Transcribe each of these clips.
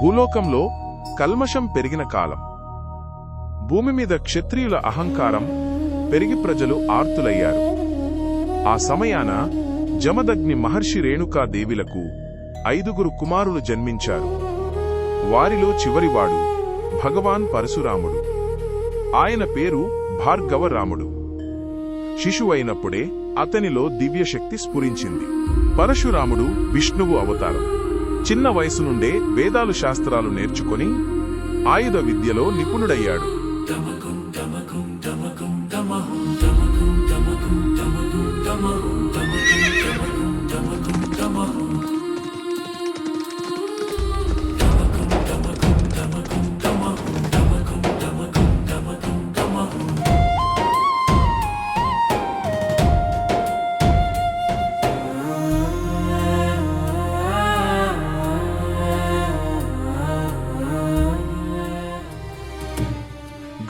భూలోకంలో కల్మషం పెరిగిన కాలం. భూమి మీద క్షత్రియుల అహంకారం పెరిగి ప్రజలు ఆర్తులయ్యారు. ఆ సమయాన జమదగ్ని మహర్షి రేణుకాదేవిలకు ఐదుగురు కుమారులు జన్మించారు. వారిలో చివరివాడు భగవాన్ పరశురాముడు. ఆయన పేరు భార్గవరాముడు. శిశువైనప్పుడే అతనిలో దివ్యశక్తి స్ఫురించింది. పరశురాముడు విష్ణువు అవతారం. చిన్న వయసు నుండే వేదాలు శాస్త్రాలు నేర్చుకొని ఆయుధ విద్యలో నిపుణుడయ్యాడు.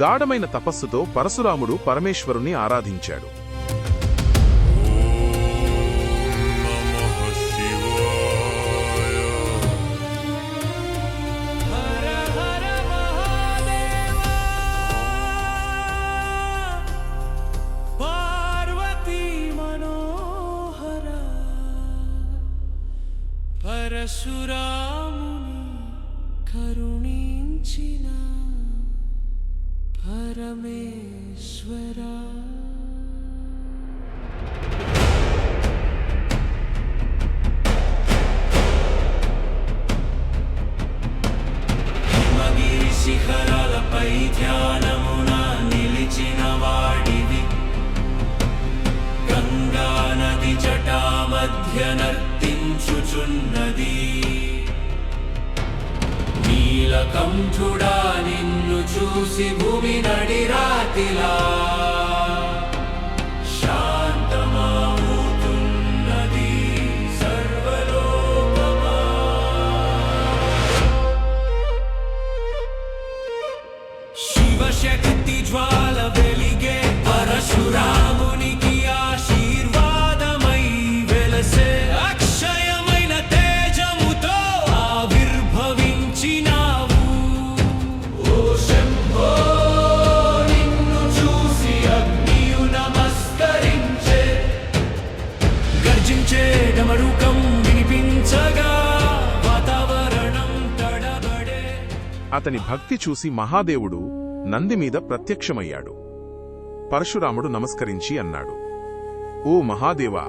గాఢమైన తపస్సుతో పరశురాముడు పరమేశ్వరుని ఆరాధించాడు. పార్వతీ పరశురాముని కరుణించినా పరమేశ్వరా. హిమగిరి శిఖరాలపై ధ్యానమున నిలిచిన వాడివి. గంగా నది జటా మధ్య నర్తించుచున్నది. నీలకంఠుడా నిన్ను చూసి భూమి నడిరాతిలా వినిపించే డమరుకం వినిపించగా వాతావరణం తడబడే అతని భక్తి చూసి మహాదేవుడు నంది మీద ప్రత్యక్షమయ్యాడు. పరశురాముడు నమస్కరించి అన్నాడు ఓ మహాదేవా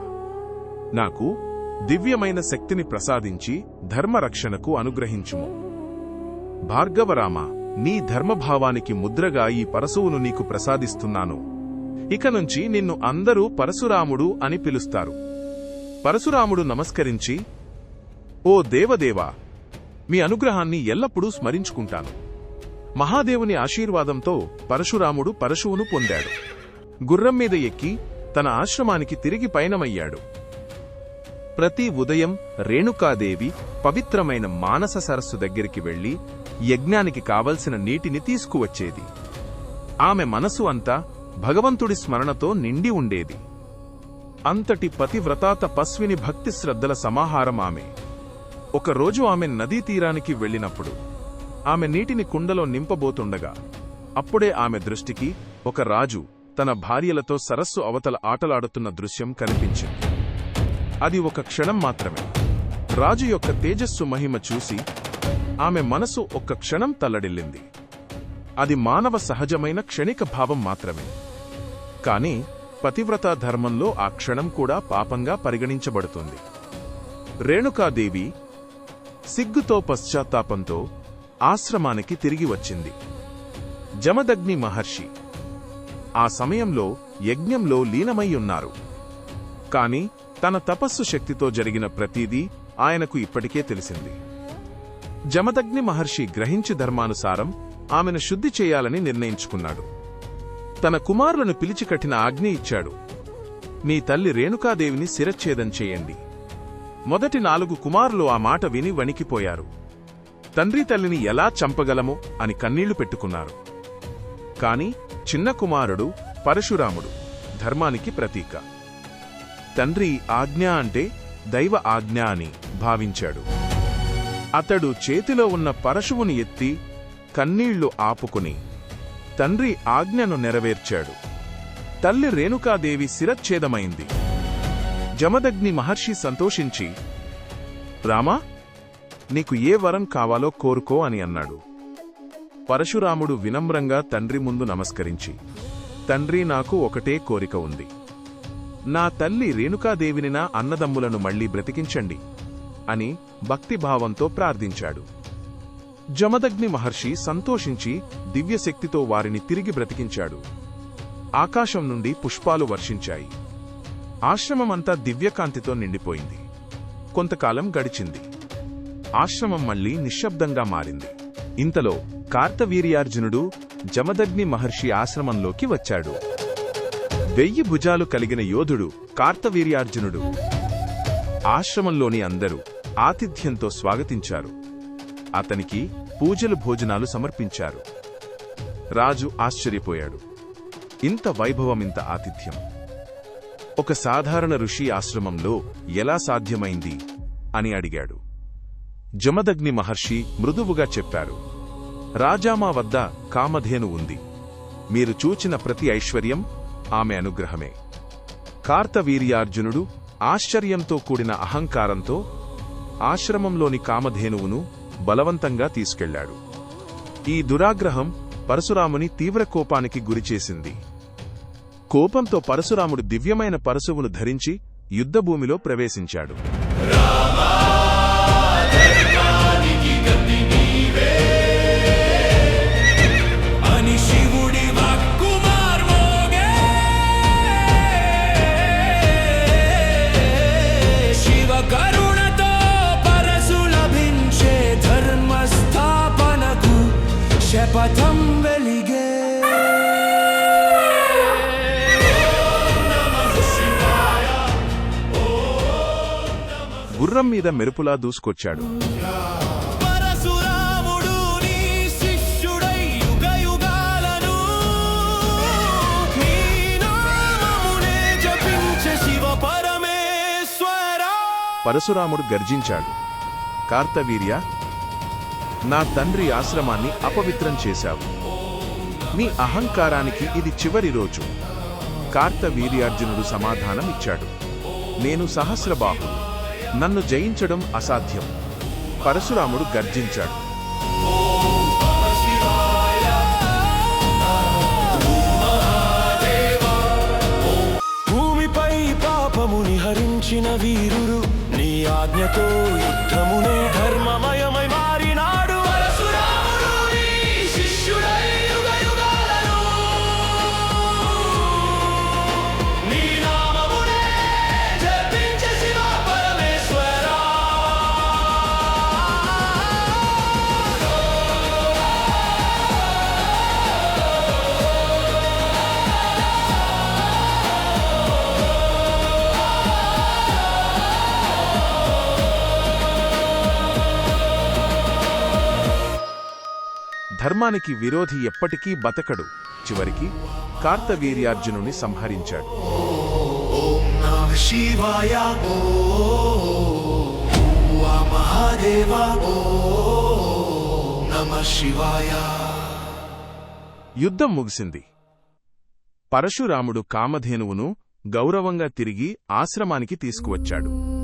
నాకు దివ్యమైన శక్తిని ప్రసాదించి ధర్మరక్షణకు అనుగ్రహించుము. భార్గవరామ నీ ధర్మభావానికి ముద్రగా ఈ పరశువును నీకు ప్రసాదిస్తున్నాను. ఇక నుంచి నిన్ను అందరూ పరశురాముడు అని పిలుస్తారు. పరశురాముడు నమస్కరించి ఓ దేవదేవా మీ అనుగ్రహాన్ని ఎల్లప్పుడూ స్మరించుకుంటాను. మహాదేవుని ఆశీర్వాదంతో పరశురాముడు పరశువును పొందాడు. గుర్రం మీద ఎక్కి తన ఆశ్రమానికి తిరిగి పయనమయ్యాడు. ప్రతి ఉదయం రేణుకాదేవి పవిత్రమైన మానస సరస్సు దగ్గరికి వెళ్ళి యజ్ఞానికి కావలసిన నీటిని తీసుకువచ్చేది. ఆమె మనసు అంతా భగవంతుడి స్మరణతో నిండి ఉండేది. అంతటి పతివ్రతా తపస్విని భక్తి శ్రద్ధల సమాహారం ఆమె. ఒకరోజు ఆమె నదీ తీరానికి వెళ్ళినప్పుడు ఆమె నీటిని కుండలో నింపబోతుండగా అప్పుడే ఆమె దృష్టికి ఒక రాజు తన భార్యలతో సరస్సు అవతల ఆటలాడుతున్న దృశ్యం కనిపించింది. అది ఒక క్షణం మాత్రమే. రాజు యొక్క తేజస్సు మహిమ చూసి ఆమె మనసు ఒక్క క్షణం తల్లడిల్లింది. అది మానవ సహజమైన క్షణిక భావం మాత్రమే. కాని పతివ్రతా ధర్మంలో ఆ క్షణం కూడా పాపంగా పరిగణించబడుతుంది. రేణుకాదేవి సిగ్గుతో పశ్చాత్తాపంతో ఆశ్రమానికి తిరిగి వచ్చింది. జమదగ్ని మహర్షి ఆ సమయంలో యజ్ఞంలో లీనమై ఉన్నారు. కాని తన తపస్సు శక్తితో జరిగిన ప్రతీదీ ఆయనకు ఇప్పటికే తెలిసింది. జమదగ్ని మహర్షి గ్రహించి ధర్మానుసారం ఆమెను శుద్ధి చేయాలని నిర్ణయించుకున్నాడు. తన కుమారులను పిలిచి కట్టిన ఆజ్ఞ ఇచ్చాడు. నీ తల్లి రేణుకాదేవిని శిరచ్ఛేదం చేయండి. మొదటి నాలుగు కుమారులు ఆ మాట విని వణికిపోయారు. తండ్రి తల్లిని ఎలా చంపగలము అని కన్నీళ్ళు పెట్టుకున్నారు. కాని చిన్న కుమారుడు పరశురాముడు ధర్మానికి ప్రతీక. తండ్రి ఆజ్ఞ అంటే దైవ ఆజ్ఞ అని భావించాడు. అతడు చేతిలో ఉన్న పరశువుని ఎత్తి కన్నీళ్ళు ఆపుకుని తండ్రి ఆజ్ఞను నెరవేర్చాడు. తల్లి రేణుకాదేవి శిరచ్ఛేదమైంది జమదగ్ని మహర్షి సంతోషించి రామా నీకు ఏ వరం కావాలో కోరుకో అని అన్నాడు. పరశురాముడు వినమ్రంగా తండ్రి ముందు నమస్కరించి తండ్రి నాకు ఒకటే కోరిక ఉంది. నా తల్లి రేణుకాదేవిని నా అన్నదమ్ములను మళ్ళీ బ్రతికించండి అని భక్తిభావంతో ప్రార్థించాడు. జమదగ్ని మహర్షి సంతోషించి దివ్యశక్తితో వారిని తిరిగి బ్రతికించాడు. ఆకాశం నుండి పుష్పాలు వర్షించాయి. ఆశ్రమమంతా దివ్యకాంతితో నిండిపోయింది. కొంతకాలం గడిచింది. ఆశ్రమం మళ్ళీ నిశ్శబ్దంగా మారింది. ఇంతలో కార్తవీర్యార్జునుడు జమదగ్ని మహర్షి ఆశ్రమంలోకి వచ్చాడు. వెయ్యి భుజాలు కలిగిన యోధుడు కార్తవీర్యార్జునుడు ఆశ్రమంలోని అందరూ ఆతిథ్యంతో స్వాగతించారు. అతనికి పూజలు భోజనాలు సమర్పించారు. రాజు ఆశ్చర్యపోయాడు. ఇంత వైభవమింత ఆతిథ్యం. ఒక సాధారణ ఋషి ఆశ్రమంలో ఎలా సాధ్యమైంది అని అడిగాడు. జమదగ్ని మహర్షి మృదువుగా చెప్పారు. రాజామా వద్ద కామధేను ఉంది. మీరు చూచిన ప్రతి ఐశ్వర్యం ఆమె అనుగ్రహమే. కార్తవీర్యార్జునుడు ఆశ్చర్యంతో కూడిన అహంకారంతో ఆశ్రమంలోని కామధేనువును బలవంతంగా తీసుకెళ్ళాడు. ఈ దురాగ్రహం పరశురాముని తీవ్ర కోపానికి గురిచేసింది కోపంతో పరశురాముడు దివ్యమైన పరశువును ధరించి యుద్ధభూమిలో ప్రవేశించాడు. రామా వెలిగే గుర్రం మీద మెరుపులా దూసుకొచ్చాడు. పరశురాముడు గర్జించాడు. కార్తవీర్య నా తండ్రి ఆశ్రమాన్ని అపవిత్రం చేశావు. నీ అహంకారానికి ఇది చివరి రోజు. కార్తవీర్యార్జునుడు సమాధానం ఇచ్చాడు నేను సహస్రబాహుడు. నన్ను జయించడం అసాధ్యం. పరశురాముడు గర్జించాడు. భూమిపై పాపముని హరించిన వీరుడు. నీ ఆజ్ఞతో యుద్ధమునే ధర్మమయ ధర్మానికి విరోధి ఎప్పటికీ బతకడు. చివరికి కార్తవీర్యార్జునుని సంహరించాడు. నమ శివాయ ఓ మహాదేవ ఓ నమ శివాయ. యుద్ధం ముగిసింది. పరశురాముడు కామధేనువును గౌరవంగా తిరిగి ఆశ్రమానికి తీసుకువచ్చాడు.